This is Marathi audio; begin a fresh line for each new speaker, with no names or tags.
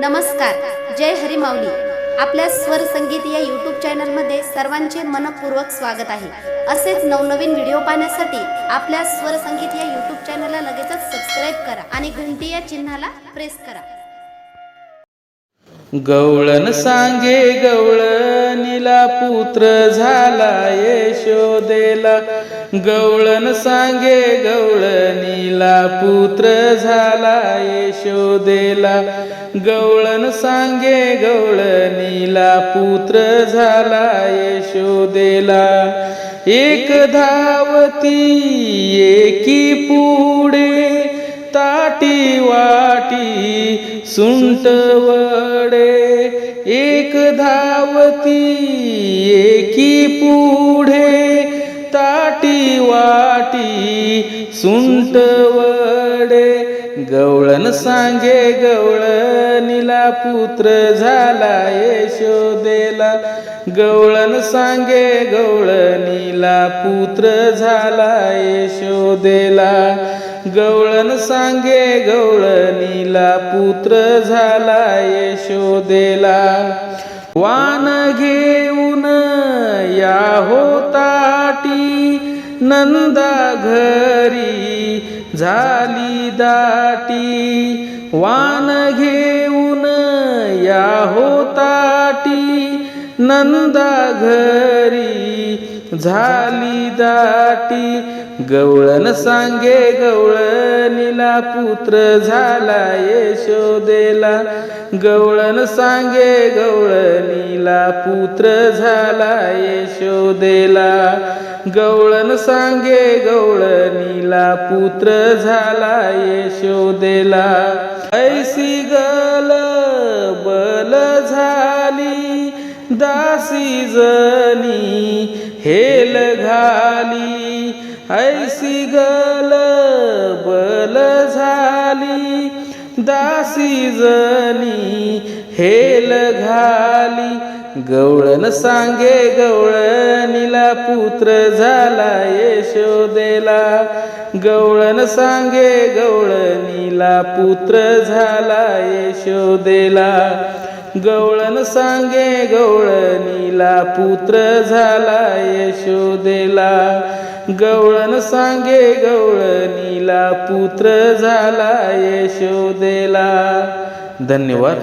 नमस्कार जय हरी आपल्या स्वर संगीत या यूट्यूब चॅनलमध्ये सर्वांचे मनपूर्वक स्वागत आहे. असेच नवनवीन व्हिडिओ पाहण्यासाठी आपल्या स्वर संगीत या यूट्यूब चॅनलला लगेचच सबस्क्राईब करा आणि घंटी या चिन्हाला प्रेस करा.
गवळण सांगे गवळणीला पुत्र झाला यशोदेला. गवळण सांगे गवळणीला पुत्र झाला यशोदेला. गवळण सांगे गवळणीला पुत्र झाला यशोदेला. एक धावती एकी पुढे. ताटी वाटी सुंट वडे. एक धावती एकी पुढे. ताटी वाटी सुंट वडे गवळण सांगे गवळणीला पुत्र झाला यशोदेला. गवळण सांगे गवळणीला पुत्र झाला यशोदेला. गवळण सांगे गवळणीला पुत्र झाला यशोदेला. वान घेऊन या होता नंदा घरी झाली दाटी. वान घेऊन या होताटी नंदा घरी झाली दाटी गवळण सांगे गवळणीला पुत्र झाला यशोदेला. गवळण सांगे गवळणीला पुत्र झाला यशोदेला. गवळण सांगे गवळणीला पुत्र झाला यशोदेला. ऐसी गल बल झाली दासी जनी हेल घाली ऐसी गल बल झाली दासी जनी हेल घाली. गवळण सांगे गवळणीला पुत्र झाला यशोदेला. गवळण सांगे गवळणीला पुत्र झाला यशोदेला. गवळण सांगे गवळणीला पुत्र झाला यशोदेला. गवळण सांगे गवळणीला पुत्र झाला यशोदेला. धन्यवाद.